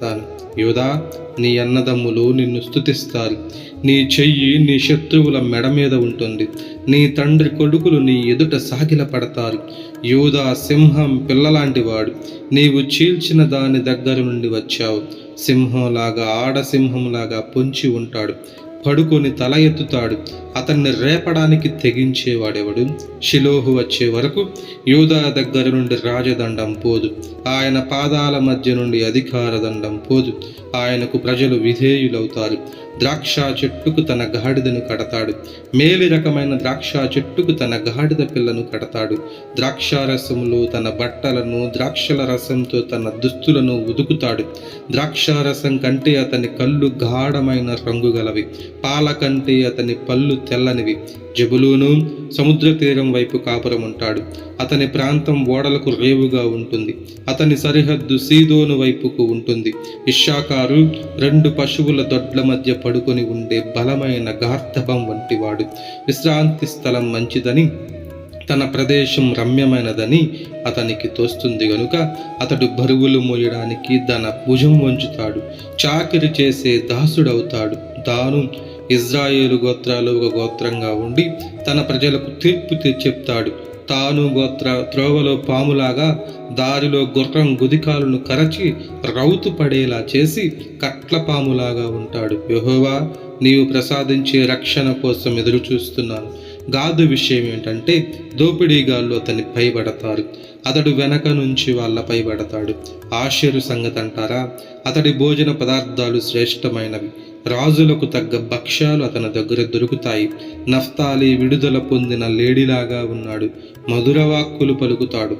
తాను యోధా నీ అన్నదమ్ములు నిన్ను స్తుతిస్తారు నీ చెయ్యి నీ శత్రువుల మెడ మీద ఉంటుంది. నీ తండ్రి కొడుకులు నీ ఎదుట సాగిల పడతారు. యోధా సింహం పిల్లలాంటివాడు. నీవు చీల్చిన దాని దగ్గర నుండి వచ్చావు. సింహంలాగా ఆడసింహంలాగా పొంచి ఉంటాడు. పడుకొని తల ఎత్తుతాడు. అతన్ని రేపడానికి తెగించేవాడెవడు? షిలోహు వచ్చే వరకు యూదా దగ్గర నుండి రాజదండం పోదు. ఆయన పాదాల మధ్య నుండి అధికార దండం పోదు. ఆయనకు ప్రజలు విధేయులవుతారు. ద్రాక్ష చెట్టుకు తన గాడిదను కడతాడు. మేలి రకమైన ద్రాక్ష చెట్టుకు తన గాడిద పిల్లను కడతాడు. ద్రాక్షారసములో తన బట్టలను ద్రాక్షల రసంతో తన దుస్తులను ఉదుకుతాడు. ద్రాక్ష రసం కంటే అతని కళ్ళు గాఢమైన రంగు గలవి పాల కంటే అతని పళ్ళు తెల్లనివి. జబులూను సముద్ర తీరం వైపు కాపురం ఉంటాడు అతని ప్రాంతం ఓడలకు రేవుగా ఉంటుంది. అతని సరిహద్దు సీదోను వైపుకు ఉంటుంది. ఇషాకారు రెండు పశువుల దొడ్ల మధ్య పడుకొని ఉండే బలమైన గార్ధభం వంటివాడు. విశ్రాంతి స్థలం మంచిదని తన ప్రదేశం రమ్యమైనదని అతనికి తోస్తుంది గనుక అతడు బరువులు మోయడానికి తన భుజం వంచుతాడు. చాకిరి చేసే దాసుడవుతాడు. తాను ఇజ్రాయేలు గోత్రాలు ఒక గోత్రంగా ఉండి తన ప్రజలకు తీర్పు చెప్తాడు. తాను గోత్ర త్రోవలో పాములాగా దారిలో గుర్రం గుదికాలను కరచి రౌతు పడేలా చేసి కట్ల పాములాగా ఉంటాడు. యహోవా నీవు ప్రసాదించే రక్షణ కోసం ఎదురు చూస్తున్నాను గాదు విషయం ఏంటంటే దోపిడీగాళ్ళు అతని పైబడతారు. అతడు వెనక నుంచి వాళ్ళపై పడతాడు ఆశ్చర్య సంగతి అంటారా? అతడి భోజన పదార్థాలు శ్రేష్టమైనవి. రాజులకు తగ్గ భక్ష్యాలు అతని దగ్గర దొరుకుతాయి. నఫ్తాలి విడుదల పొందిన లేడిలాగా ఉన్నాడు. మధురవాక్కులు పలుకుతాడు.